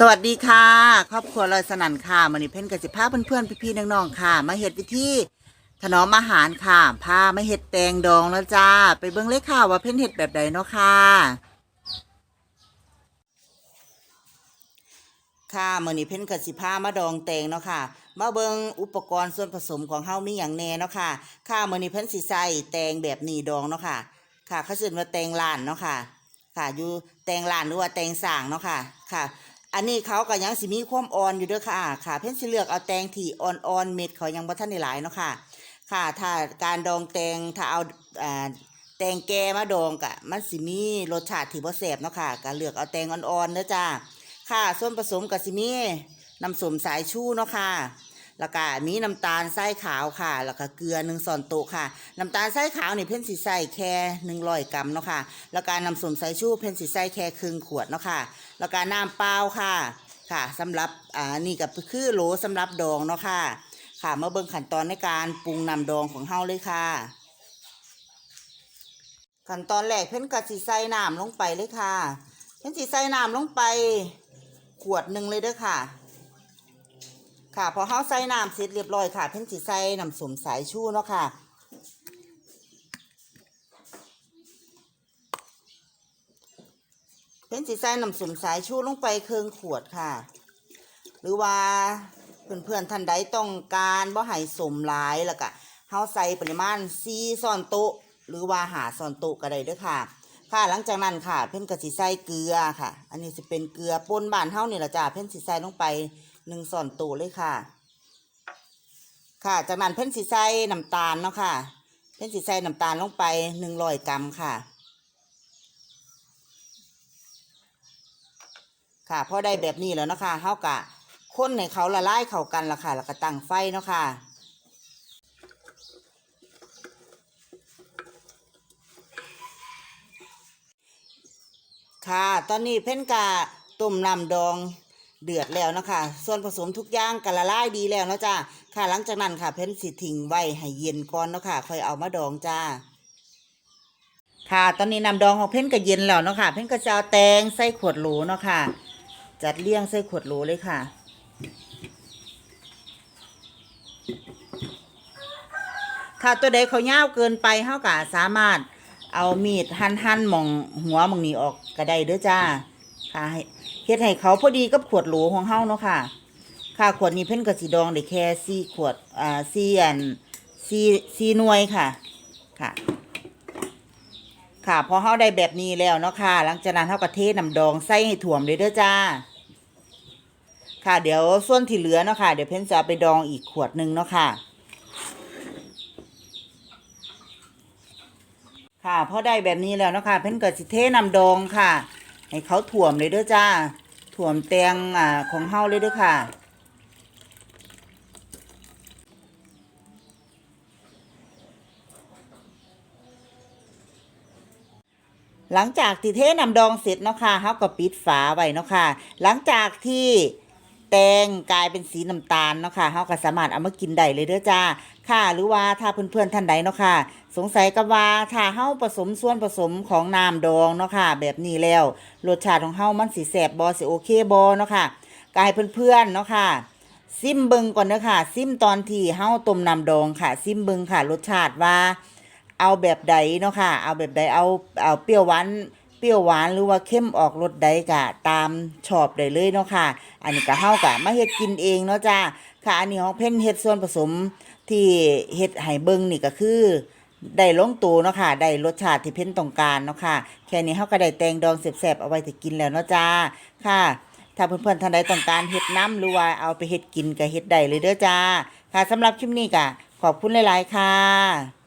สวัสดีค่ะ ครอบครัวลอยสนันค่ะมันนี่เพ่นกับสิพาเพื่อนๆพี่ๆน้องๆค่ะ มาเฮ็ดวิธีถนอมอาหารค่ะพามาเฮ็ดแตงดองแล้วจ้า ไปเบิ่งเลยค่ะว่าเพ่นเฮ็ดแบบใดเนาะค่ะ ค่ะมื้อนี้เพ่นกับสิพามาดองแตงเนาะค่ะ มาเบิ่งอุปกรณ์ส่วนผสมของเฮามีหยังแน่เนาะค่ะ ค่ะมื้อนี้เพ่นสิใส่แตงแบบนี้ดองเนาะค่ะ ค่ะเขาสิเรียกว่าแตงล้านเนาะค่ะ ค่ะอยู่แตงล้านหรือว่าแตงสางเนาะค่ะ ค่ะ อันนี้เขาก็ยังสิมีความอ่อนอยู่เด้วยค่ะ ค่ะ เพ่นสิเลือกเอาแตงที่อ่อนๆเม็ดเขายังบ่ทันได้หลายเนาะค่ะ ค่ะ ถ้าการดองแตงถ้าเอาอ่าแตงแก่มาดองกะ มันสิมีรสชาติที่บ่แซ่บเนาะค่ะก็เลือกเอาแตงอ่อนๆเด้อจ้าค่ะ ส่วนผสมก็สิมีน้ำส้มสายชูเนาะค่ะแล้วก็มีน้ำตาลทรายขาวค่ะ แล้วก็เกลือหนึ่งส่วนโต๊ะค่ะ น้ำตาลทรายขาวนี่เพ่นสิใส่แค่หนึ่งร้อยกรัมเนาะค่ะ แล้วก็น้ำส้มสายชูเพ่นสิใส่แค่ครึ่งขวดเนาะค่ะ แล้วก็น้ำเปล่าค่ะค่ะสำหรับอ่านี่ก็คือโหลสำหรับดองเนาะค่ะ ค่ะมาเบิ่งขั้นตอนในการปรุงน้ำดองของเฮาเลยค่ะ ขั้นตอนแรกเพิ่นก็สิใส่น้ำลงไปเลยค่ะ เพิ่นสิใส่น้ำลงไปขวดหนึ่งเลยเด้อค่ะ ค่ะพอเฮาใส่น้ำเสร็จเรียบร้อยค่ะ เพิ่นสิใส่น้ำสมสายชูเนาะค่ะ พิ่นสิใส่น้ำส้มสายชูลงไปเครึ่องขวดค่ะ หรือว่าเพื่อนๆท่านใดต้องการบ่ให้สมหลายแล้วก็เฮาใส่ปริมาณ4ช้อนโต๊ะหรือว่าหาช้อนโต๊ะก็ได้เด้อค่ะ ค่ะหลังจากนั้นค่ะ เพิ่นก็สิใส่เกลือค่ะ อันนี้สิเป็นเกลือป่นบ้านเฮานี่ละจ้าเพิ่นสิใส่ลงไปหนึ่งช้อนโต๊ะเลยค่ะ ค่ะจากนั้นเพิ่นสิใส่น้ำตาลเนาะค่ะ เพิ่นสิใส่น้ำตาลลงไปหนึ่งร้อยกรัมค่ะ ค่ะพอได้แบบนี้แล้วนะคะเฮากะคนให้เขาละลายเข้ากันละค่ะ แล้วก็ตั้งไฟเนาะค่ะค่ะ ตอนนี้เพ่นกะต้มน้ำดองเดือดแล้วเนาะคะ ส่วนผสมทุกอย่างกะละลายดีแล้วเนาะจ้าค่ะ หลังจากนั้นค่ะ เพ่นสิทิ้งไว้ให้เย็นก่อนเนาะค่ะ ค่อยเอามาดองจ้า ค่ะ ตอนนี้น้ำดองของเพ่นก็เย็นแล้วเนาะค่ะ เพ่นก็จะเอาแตงใส่ขวดโหลเนาะค่ะ จัดเลี้ยงใส่ขวดโหลเลยค่ะค่ะตัวใดเขาย่าวเกินไปเฮาก็สามารถเอามีดหั่นหั่นๆหมองหัวหมองนี้ออกก็ได้เด้อจ้า ค่ะให้เฮ็ดให้เขาพอดีกับขวดโหลของเฮาเนาะค่ะ ค่ะขวดนี้เพิ่นก็สิดองได้แค่สี่ขวดอ่าสี่อันสี่สี่หน่วยค่ะ ค่ะค่ะพอเฮาได้แบบนี้แล้วเนาะค่ะ หลังจากนั้นเฮาก็เทน้ำดองใส่ให้ถ่วมเลยเด้อจ้า ค่ะเดี๋ยวส่วนที่เหลือเนาะค่ะ เดี๋ยวเพิ่นจะไปดองอีกขวดหนึ่งเนาะค่ะ ค่ะพอได้แบบนี้แล้วเนาะค่ะ เพิ่นก็สิเทน้ำดองค่ะ ให้เขาถ่วมเลยเด้อจ้าถ่วมแตงอ่าของเฮาเลยเด้อค่ะหลังจากที่เทน้ำดองเสร็จเนาะค่ะเฮาก็ปิดฝาไว้เนาะค่ะ หลังจากที่ แตงกลายเป็นสีน้ำตาลเนาะค่ะเฮาก็สามารถเอามากินได้เลยเด้อจ้า ค่ะ หรือว่าถ้าเพื่อนๆท่านใดเนาะค่ะ สงสัยก็ว่าถ้าเฮาผสมส่วนผสมของน้ำดองเนาะค่ะ แบบนี้แล้วรสชาติของเฮามันสิแซ่บบ่สิโอเคบ่เนาะค่ะก็ให้เพื่อนๆเนาะค่ะซิมเบิงก่อนเด้อค่ะ ซิมตอนที่เฮาต้มน้ำดองค่ะ ซิมเบิงค่ะรสชาติว่า เอาแบบใดเนาะค่ะ เอาแบบใดเอาเอาเปรี้ยวหวาน เปรี้ยวหวานหรือว่าเข้มออกรสใดกะตามชอบได้เลยเนาะค่ะ อันนี้ก็เฮากะมาเฮ็ดกินเองเนาะจ้าค่ะอันนี้ของเพ่นเฮ็ดส่วนผสมที่เฮ็ดให้เบิ่งนี่ก็คือได้ลงตัวเนาะค่ะ ได้รสชาติที่เพิ่นต้องการเนาะค่ะ แค่นี้เฮาก็ได้แตงดองแซ่บๆเอาไว้ที่กินแล้วเนาะจ้า ค่ะ ถ้าเพื่อนๆท่านใดต้องการเฮ็ดน้ำหรือว่าเอาไปเฮ็ดกินก็เฮ็ดได้เลยเด้อจ้า ค่ะสำหรับคลิปนี้ก็ขอบคุณหลายๆค่ะ